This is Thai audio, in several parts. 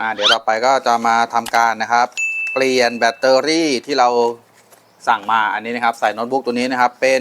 อ่าเดี๋ยวต่อไปก็จะมาทำการนะครับ เปลี่ยนแบตเตอรี่ที่เราสั่งมาอันนี้นะครับใส่โน้ตบุ๊กตัวนี้นะครับ เป็น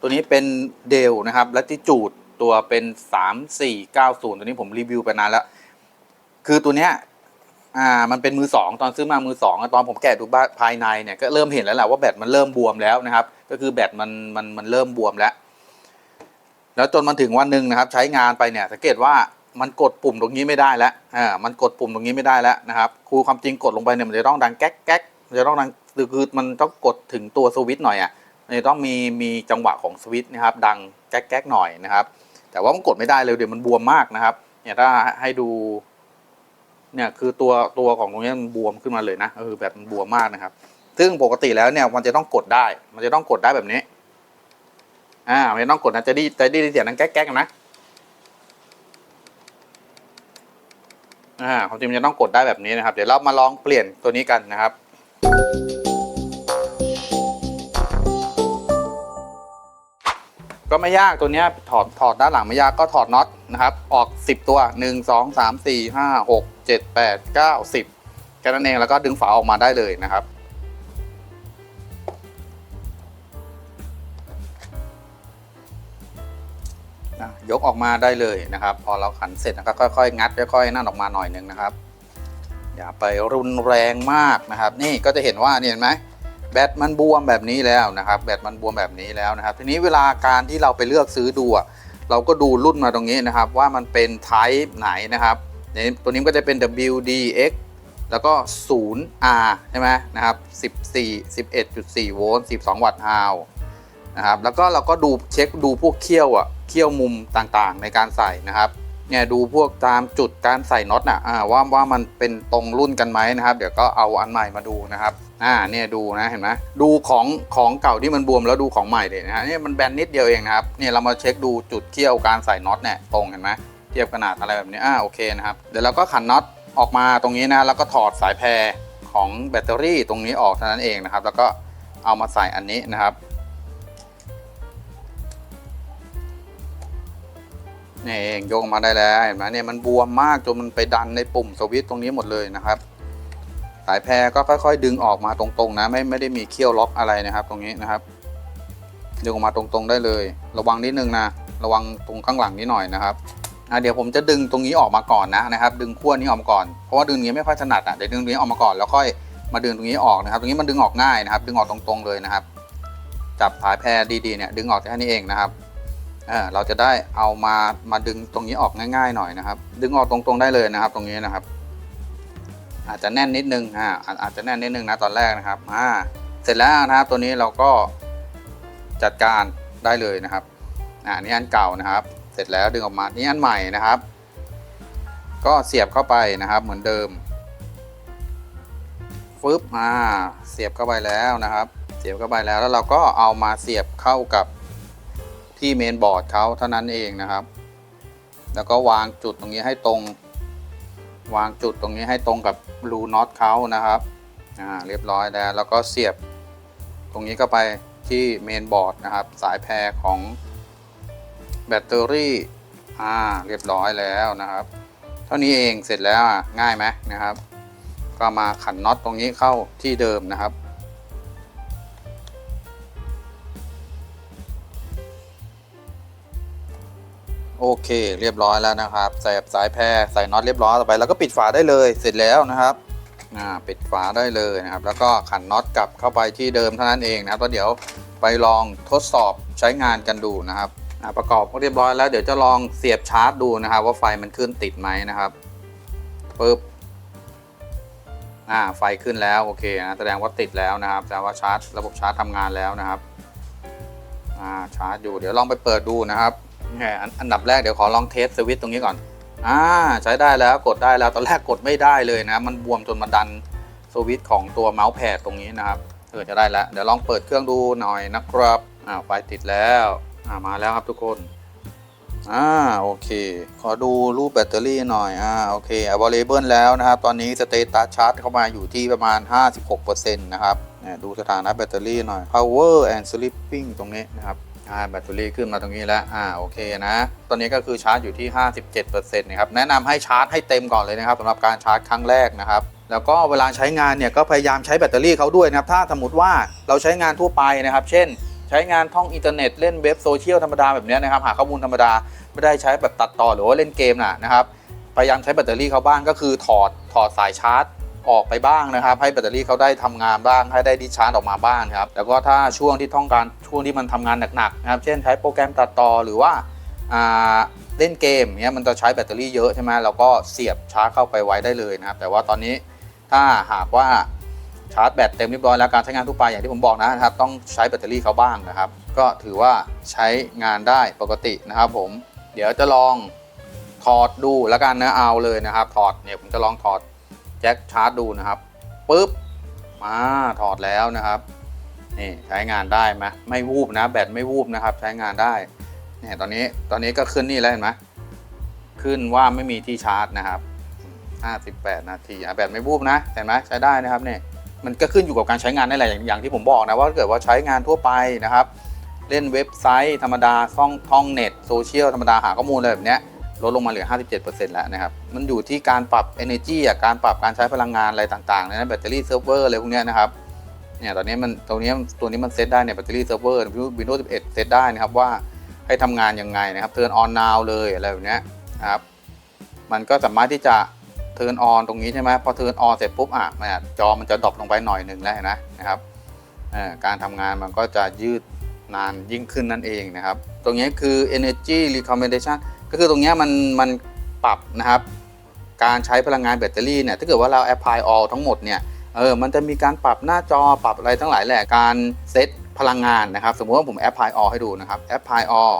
ตัวนี้เป็นเดลนะครับ และที่จูดตัวเป็น 3490 ตัวนี้ผมรีวิวไปนานแล้ว คือตัวเนี้ยอ่ามันเป็นมือสองตอนซื้อมามือสองตอนผมแกะดูบ้านภายในเนี่ยก็เริ่มเห็นแล้วแหละว่าแบตมันเริ่มบวมแล้วนะครับ ก็คือแบตมันมันมันเริ่มบวมแล้ว แล้วจนมันถึงวันหนึ่งนะครับ ใช้งานไปเนี่ยสังเกตว่า มันกดปุ่มตรงนี้ไม่ได้แล้วอ่ามันกดปุ่มตรงนี้ไม่ได้แล้วนะครับครูความจริงกดลงไปเนี่ยมันจะต้องดังแก๊กแก๊กมันจะต้องดังคือคือมันต้องกดถึงตัวสวิตช์หน่อยอะมันจะต้องมีมีจังหวะของสวิตช์นะครับ ดังแก๊กแก๊กหน่อยนะครับ แต่ว่ามันกดไม่ได้เลยเดี๋ยวมันบวมมากนะครับ เนี่ยถ้าให้ดู เนี่ยคือตัวตัวของตรงนี้มันบวมขึ้นมาเลยนะเออแบบมันบวมมากนะครับ ซึ่งปกติแล้วเนี่ยมันจะต้องกดได้ มันจะต้องกดได้แบบนี้ อ่าไม่ต้องกดนะจะได้จะได้เสียงนั้นแก๊กนะ อ่าความจริงมันจะต้องกดได้แบบนี้นะครับ เดี๋ยวเรามาลองเปลี่ยนตัวนี้กันนะครับ ก็ไม่ยากตัวนี้ถอดถอดด้านหลังไม่ยากก็ถอดน็อตนะครับ ออก 10 ตัว 1 2 3 4 5 6 7 8 9 10แค่นั้นเองแล้วก็ดึงฝาออกมาได้เลยนะครับ นะยกออกมาได้เลยนะครับ พอเราขันเสร็จนะครับค่อยๆ งัดค่อยๆนั่นออกมาหน่อยหนึ่งนะครับอย่าไปรุนแรงมากนะครับ นี่ก็จะเห็นว่านี่เห็นไหมแบตมันบวมแบบนี้แล้วนะครับ แบตมันบวมแบบนี้แล้วนะครับ ทีนี้เวลาการที่เราไปเลือกซื้อดูเราก็ดูรุ่นมาตรงนี้นะครับ ว่ามันเป็น type ไหนนะครับในตัวนี้ก็จะเป็น WDX แล้วก็ 0R ใช่ไหมนะครับ 14 11.4 โวลต์ 12 วัตต์ฮาว นะครับ แล้วก็เราก็ดูเช็คดูพวกเขี้ยวอะเขี้ยวมุมต่างๆ ในการใส่นะครับเนี่ยดูพวกตามจุดการใส่น็อตน่ะอ่าว่าว่ามันเป็นตรงรุ่นกันไหมนะครับ เดี๋ยวก็เอาอันใหม่มาดูนะครับอ่าเนี่ยดูนะเห็นไหมดูของของเก่าที่มันบวมแล้วดูของใหม่เลยนะฮะเนี่ยมันแบนนิดเดียวเองนะครับเนี่ยเรามาเช็คดูจุดเขี้ยวการใส่น็อตเนี่ยตรงเห็นไหมเทียบขนาดอะไรแบบนี้อ่าโอเคนะครับเดี๋ยวเราก็ขันน็อตออกมาตรงนี้นะแล้วก็ถอดสายแพรของแบตเตอรี่ตรงนี้ออกเท่านั้นเองนะครับ แล้วก็เอามาใส่อันนี้นะครับ นี่เองโยกมาได้แล้วเห็นไหมเนี่ยมันบวมมากจนมันไปดันในปุ่มสวิตช์ตรงนี้หมดเลยนะครับ สายแพรก็ค่อยๆ ดึงออกมาตรงๆนะไม่ไม่ได้มีเขี้ยวล็อกอะไรนะครับ ตรงนี้นะครับดึงออกมาตรงๆได้เลย ระวังนิดนึงนะระวังตรงข้างหลังนิดหน่อยนะครับเดี๋ยวผมจะดึงตรงนี้ออกมาก่อนนะนะครับ ดึงขั้วนี้ออกมาก่อนเพราะว่าดึงตรงนี้ไม่ค่อยถนัดอะเดี๋ยวดึงตรงนี้ออกมาก่อนแล้วค่อยมาดึงตรงนี้ออกนะครับ ตรงนี้มันดึงออกง่ายนะครับ ดึงออกตรงๆเลยนะครับ จับสายแพรดีๆเนี่ยดึงออกแค่นี้เองนะครับ เราจะได้เอามามาดึงตรงนี้ออกง่าย ๆ หน่อยนะครับ ดึงออกตรงๆได้เลยนะครับ ตรงนี้นะครับ อาจจะแน่นนิดนึงอ่าอาจจะแน่นนิดนึงนะตอนแรกนะครับอ่าเสร็จแล้วนะครับตัวนี้เราก็จัดการได้เลยนะครับอ่านี่อันเก่านะครับ เสร็จแล้วดึงออกมานี่อันใหม่นะครับ ก็เสียบเข้าไปนะครับ เหมือนเดิมฟึบมาเสียบเข้าไปแล้วนะครับ เสียบเข้าไปแล้วแล้วเราก็เอามาเสียบเข้ากับ ที่เมนบอร์ดเขาเท่านั้นเองนะครับ แล้วก็วางจุดตรงนี้ให้ตรง วางจุดตรงนี้ให้ตรงกับรูน็อตเขานะครับอ่าเรียบร้อยแล้ว แล้วก็เสียบตรงนี้เข้าไปที่เมนบอร์ดนะครับ สายแพรของแบตเตอรี่อ่าเรียบร้อยแล้วนะครับ เท่านี้เองเสร็จแล้วง่ายไหมนะครับ ก็มาขันน็อตตรงนี้เข้าที่เดิมนะครับ โอเค เรียบร้อยแล้วนะครับ ใส่สายแพรใส่น็อตเรียบร้อยต่อไป แล้วก็ปิดฝาได้เลย เสร็จแล้วนะครับอ่าปิดฝาได้เลยนะครับ แล้วก็ขันน็อตกลับเข้าไปที่เดิมเท่านั้นเองนะครับแล้วเดี๋ยวไปลองทดสอบใช้งานกันดูนะครับประกอบเรียบร้อยแล้วเดี๋ยวจะลองเสียบชาร์จดูนะครับ ว่าไฟมันขึ้นติดไหมนะครับปึ๊บอ่าไฟขึ้นแล้วโอเคนะแสดงว่าติดแล้วนะครับแสดงว่าชาร์จ ระบบชาร์จทำงานแล้วนะครับอ่าชาร์จอยู่เดี๋ยวลองไปเปิดดูนะครับ อันดับแรกเดี๋ยวขอลองเทสสวิตช์ตรงนี้ก่อนอ่าใช้ได้แล้วกดได้แล้วตอนแรกกดไม่ได้เลยนะ มันบวมจนมาดันสวิตช์ของตัวเมาส์แพดตรงนี้นะครับเออจะได้แล้ว เดี๋ยวลองเปิดเครื่องดูหน่อยนะครับอ่าไฟติดแล้วอ่ามาแล้วครับทุกคนอ่าโอเค ขอดูรูปแบตเตอรี่หน่อยอ่าโอเคอ v a i l a b l e แล้วนะครับ ตอนนี้สเตตัสชาร์จเข้ามาอยู่ที่ประมาณ 56%นะครับเนี่ยดูสถานะแบตเตอรี่หน่อย power and sleeping ตรงนี้นะครับ อ่าแบตเตอรี่ขึ้นมาตรงนี้แล้วอ่าโอเคนะ ตอนนี้ก็คือชาร์จอยู่ที่ 57%นะครับแนะนำให้ชาร์จให้เต็มก่อนเลยนะครับสำหรับการชาร์จครั้งแรกนะครับแล้วก็เวลาใช้งานเนี่ยก็พยายามใช้แบตเตอรี่เขาด้วยนะครับถ้าสมมติว่าเราใช้งานทั่วไปนะครับ เช่น ใช้งานท่องอินเทอร์เน็ตเล่นเว็บโซเชียลธรรมดาแบบนี้นะครับหาข้อมูลธรรมดาไม่ได้ใช้แบบตัดต่อหรือว่าเล่นเกมนะนะครับพยายามใช้แบตเตอรี่เขาบ้างก็คือถอดถอดสายชาร์จ ออกไปบ้างนะครับ ให้แบตเตอรี่เขาได้ทำงานบ้าง ให้ได้ดิชาร์จออกมาบ้างครับแล้วก็ถ้าช่วงที่ต้องการช่วงที่มันทำงานหนักๆนะครับ เช่นใช้โปรแกรมตัดต่อหรือว่าอ่าเล่นเกมเนี้ยมันจะใช้แบตเตอรี่เยอะใช่ไหมเราก็เสียบชาร์จเข้าไปไว้ได้เลยนะครับ แต่ว่าตอนนี้ถ้าหากว่าชาร์จแบตเต็มเรียบร้อยแล้วการใช้งานทั่วไปอย่างที่ผมบอกนะครับ ต้องใช้แบตเตอรี่เขาบ้างนะครับ ก็ถือว่าใช้งานได้ปกตินะครับผมเดี๋ยวจะลองถอดดูแล้วกันนะเอาเลยนะครับถอดเนี่ยผมจะลองถอด แจ็คชาร์จดูนะครับปุ๊บมาถอดแล้วนะครับนี่ใช้งานได้ไหมไม่วูบนะ แบตไม่วูบนะครับ ใช้งานได้เนี่ยตอนนี้ตอนนี้ก็ขึ้นนี่แล้วเห็นไหมขึ้นว่าไม่มีที่ชาร์จนะครับ58นาทีแบตไม่วูบนะเห็นไหมใช้ได้นะครับเนี่ยมันก็ขึ้นอยู่กับการใช้งานนั่นแหละอย่างที่ผมบอกนะว่าถ้าเกิดว่าใช้งานทั่วไปนะครับ เล่นเว็บไซต์ธรรมดาท่องท่องเน็ตโซเชียลธรรมดาหาข้อมูลอะไรแบบเนี้ย ลดลงมาเหลือ 57%แล้วนะครับ มันอยู่ที่การปรับ energy อะการปรับการใช้พลังงานอะไรต่างๆนะแบตเตอรี่เซิร์ฟเวอร์อะไรพวกนี้นะครับ เนี่ยตอนนี้มันตรงนี้ตัวนี้มันเซตได้เนี่ยแบตเตอรี่เซิร์ฟเวอร์ Windows 11 เซตได้นะครับว่าให้ทำงานยังไงนะครับ turn on now เลยอะไรแบบเนี้ยนะครับ มันก็สามารถที่จะ turn on ตรงนี้ใช่ไหมพอ turn on เสร็จปุ๊บอะมันอะจอมันจะดรอปลงไปหน่อยหนึ่งแล้วนไหมนะครับการทำงานมันก็จะยืดนานยิ่งขึ้นนั่นเองนะครับ ตรงนี้คือ energy recommendation ก็คือตรงนี้มันมันปรับนะครับ การใช้พลังงานแบตเตอรี่เนี่ยถ้าเกิดว่าเรา apply all ทั้งหมดเนี่ยเออมันจะมีการปรับหน้าจอปรับอะไรทั้งหลายแหละการเซตพลังงานนะครับ สมมติว่าผม apply all ให้ดูนะครับ apply all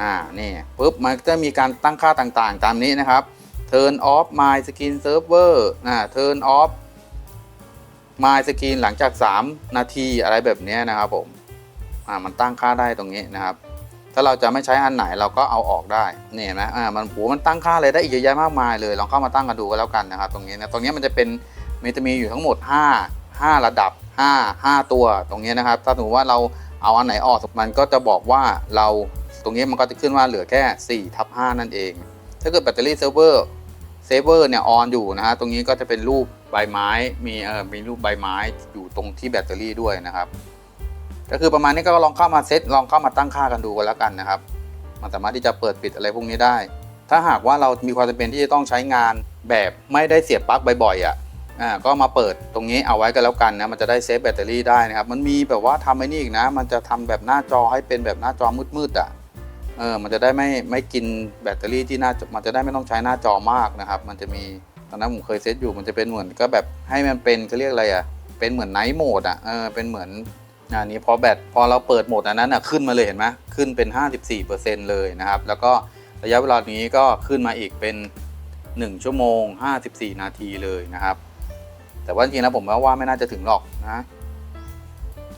อ่านี่ปุ๊บมันจะมีการตั้งค่าต่างๆ ตามนี้นะครับ turn off my screen server นะ turn off my screen หลังจาก 3 นาทีอะไรแบบนี้นะครับผมอ่ามันตั้งค่าได้ตรงนี้นะครับ ถ้าเราจะไม่ใช้อันไหนเราก็เอาออกได้นี่เห็นไหมอ่ามันโหมันตั้งค่าอะไรได้อีกเยอะแยะมากมายเลยลองเข้ามาตั้งกันดูก็แล้วกันนะครับตรงนี้นะตรงนี้มันจะเป็นมันจะมีอยู่ทั้งหมด 5 5 ระดับ 5 5 ตัวตรงนี้นะครับ ถ้าสมมติว่าเราเอาอันไหนออกมันก็จะบอกว่าเราตรงนี้มันก็จะขึ้นว่าเหลือแค่4ทับ5นั่นเอง ถ้าเกิดแบตเตอรี่เซิร์ฟเวอร์เซฟเวอร์เนี่ยออนอยู่นะฮะตรงนี้ก็จะเป็นรูปใบไม้มีเออมีรูปใบไม้อยู่ตรงที่แบตเตอรี่ด้วยนะครับ ก็คือประมาณนี้ก็ลองเข้ามาเซตลองเข้ามาตั้งค่ากันดูกันแล้วกันนะครับ มันสามารถที่จะเปิดปิดอะไรพวกนี้ได้ ถ้าหากว่าเรามีความจำเป็นที่จะต้องใช้งานแบบไม่ได้เสียบปลั๊กบ่อยๆอะอ่าก็มาเปิดตรงนี้เอาไว้ก็แล้วกันนะมันจะได้เซฟแบตเตอรี่ได้นะครับ มันมีแบบว่าทำไอ้นี่อีกนะ มันจะทำแบบหน้าจอให้เป็นแบบหน้าจอมืดๆอะเออมันจะได้ไม่ไม่กินแบตเตอรี่ที่หน้ามันจะได้ไม่ต้องใช้หน้าจอมากนะครับ มันจะมีตอนนั้นผมเคยเซตอยู่มันจะเป็นเหมือนก็แบบให้มันเป็นเขาเรียกอะไรอะเป็นเหมือนไนท์โหมดอะเออเป็นเหมือน อันนี้พอแบตพอเราเปิดโหมดอันนั้นอะขึ้นมาเลยเห็นไหมขึ้นเป็น 54%เลยนะครับ แล้วก็ระยะเวลานี้ก็ขึ้นมาอีกเป็น 1 ชั่วโมง 54 นาทีเลยนะครับ แต่ว่าจริงๆแล้วผมว่าไม่น่าจะถึงหรอกนะ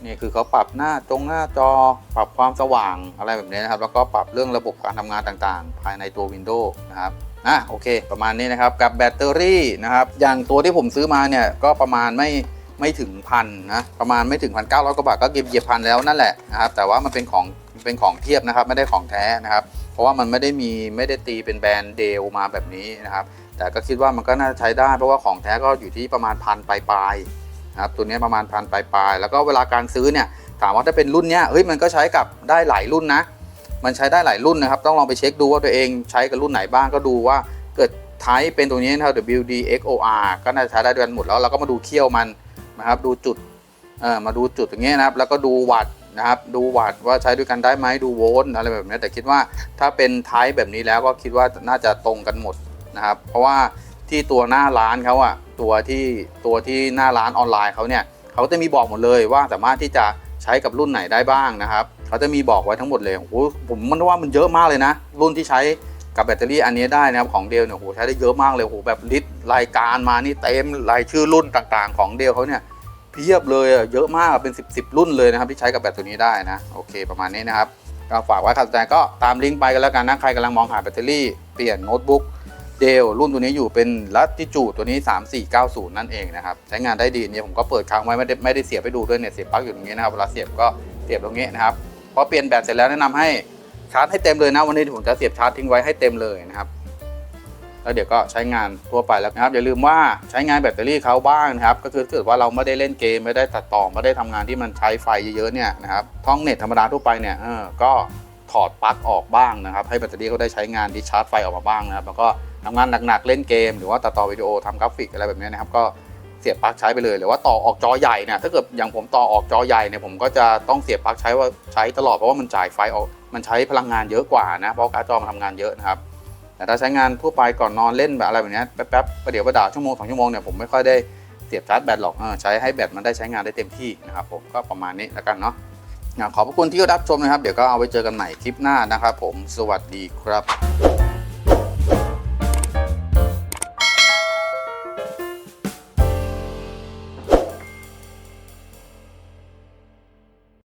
นี่คือเขาปรับหน้าตรงหน้าจอปรับความสว่างอะไรแบบนี้นะครับ แล้วก็ปรับเรื่องระบบการทำงานต่างๆ ภายในตัว Windows นะครับอะโอเค ประมาณนี้นะครับกับแบตเตอรี่นะครับ อย่างตัวที่ผมซื้อมาเนี่ยก็ประมาณไม่ ไม่ถึงพันนะประมาณไม่ถึงพันเก้าร้อยกว่าบาทก็เก็บเหยียบพันแล้วนั่นแหละนะครับแต่ว่ามันเป็นของเป็นของเทียบนะครับ ไม่ได้ของแท้นะครับ เพราะว่ามันไม่ได้มีไม่ได้ตีเป็นแบรนด์เดลมาแบบนี้นะครับ แต่ก็คิดว่ามันก็น่าใช้ได้ เพราะว่าของแท้ก็อยู่ที่ประมาณพันปลายๆนะครับตัวนี้ประมาณพันปลายๆแล้วก็เวลาการซื้อเนี่ยถามว่าถ้าเป็นรุ่นเนี้ยเฮ้ยมันก็ใช้กับได้หลายรุ่นนะ มันใช้ได้หลายรุ่นนะครับ ต้องลองไปเช็คดูว่าตัวเองใช้กับรุ่นไหนบ้างก็ดูว่าเกิดไทป์เป็นตัวนี้นะครับ WD XOR ก็น่าจะใช้ได้ด้วยกันหมดแล้วเราก็มาดูเขี้ยวมัน นะครับ ดูจุดเออมาดูจุดอย่างเงี้ยนะครับ แล้วก็ดูวัตนะครับ ดูวัตว่าใช้ด้วยกันได้ไหมดูโวลต์อะไรแบบนี้แต่คิดว่าถ้าเป็นไทป์แบบนี้แล้วก็คิดว่าน่าจะตรงกันหมดนะครับ เพราะว่าที่ตัวหน้าร้านเขาอะตัวที่ตัวที่หน้าร้านออนไลน์เขาเนี่ยเขาจะมีบอกหมดเลยว่าสามารถที่จะใช้กับรุ่นไหนได้บ้างนะครับเขาจะมีบอกไว้ทั้งหมดเลยโอ้โหผมมันว่ามันเยอะมากเลยนะ รุ่นที่ใช้ กับแบตเตอรี่อันนี้ได้นะครับของเดลเนี่ยโหใช้ได้เยอะมากเลยโหแบบลิต์รายการมานี่เต็มรายชื่อรุ่นต่างๆ ของเดลเขาเนี่ยเพียบเลยเยอะมากเป็น 10บสรุ่นเลยนะครับที่ใช้กับแบตตัวนี้ได้นะโอเคประมาณนี้นะครับก็ฝากไว้ครับแต่ก็ตามลิงก์ไปกันแล้วกันนะใครกำลังมองหาแบตเตอรี่เปลี่ยนโน้ตบุ๊กเดลรุ่นตัวนี้อยู่เป็นลัติจูตัวนี้ 3490 นั่นเองนะครับใช้งานได้ดีเนี่ยผมก็เปิดค้างไว้ไม่ได้ไม่ได้เสียบไปดูด้วยเนี่ยเสียบปลั๊กอยู่ตรงนี้นะครับเวลาเสียบก็เสียบตรงนี้นะครับพอเปลี่ยนแบตเสร็จแล้วแนะนำให้ ชาร์จให้เต็มเลยนะวันนี้ผมจะเสียบชาร์จทิ้งไว้ให้เต็มเลยนะครับแล้วเดี๋ยวก็ใช้งานทั่วไปแล้วนะครับอย่าลืมว่าใช้งานแบตเตอรี่เขาบ้างนะครับก็คือเกิดว่าเราไม่ได้เล่นเกมไม่ได้ตัดต่อไม่ได้ทำงานที่มันใช้ไฟเยอะๆเนี่ยนะครับท่องเน็ตธรรมดาทั่วไปเนี่ยเออก็ถอดปลั๊กออกบ้างนะครับ ให้แบตเตอรี่เขาได้ใช้งานที่ชาร์จไฟออกมาบ้างนะครับแล้วก็ทำงานหนักๆเล่นเกม หรือว่าตัดต่อวิดีโอทำกราฟิกอะไรแบบนี้นะครับก็เสียบปลั๊กใช้ไปเลยหรือว่าต่อออกจอใหญ่เนี่ยถ้าเกิดอย่างผมต่อออกจอใหญ่เนี่ยผมก็จะต้องเสียบปลั๊กใช้ว่าใช้ตลอดเพราะว่ามันจ่ายไฟออก มันใช้พลังงานเยอะกว่านะเพราะการ์ดจอมันทำงานเยอะนะครับแต่ถ้าใช้งานทั่วไปก่อนนอนเล่นแบบอะไรแบบนี้แป๊บๆประเดี๋ยวประดาวชั่วโมงสองชั่วโมงเนี่ยผมไม่ค่อยได้เสียบชาร์จแบตหรอกใช้ให้แบตมันได้ใช้งานได้เต็มที่นะครับผมก็ประมาณนี้แล้วกันเนาะอะขอบพระคุณที่รับชมนะครับ เดี๋ยวก็เอาไว้เจอกันใหม่คลิปหน้านะครับผมสวัสดีครับ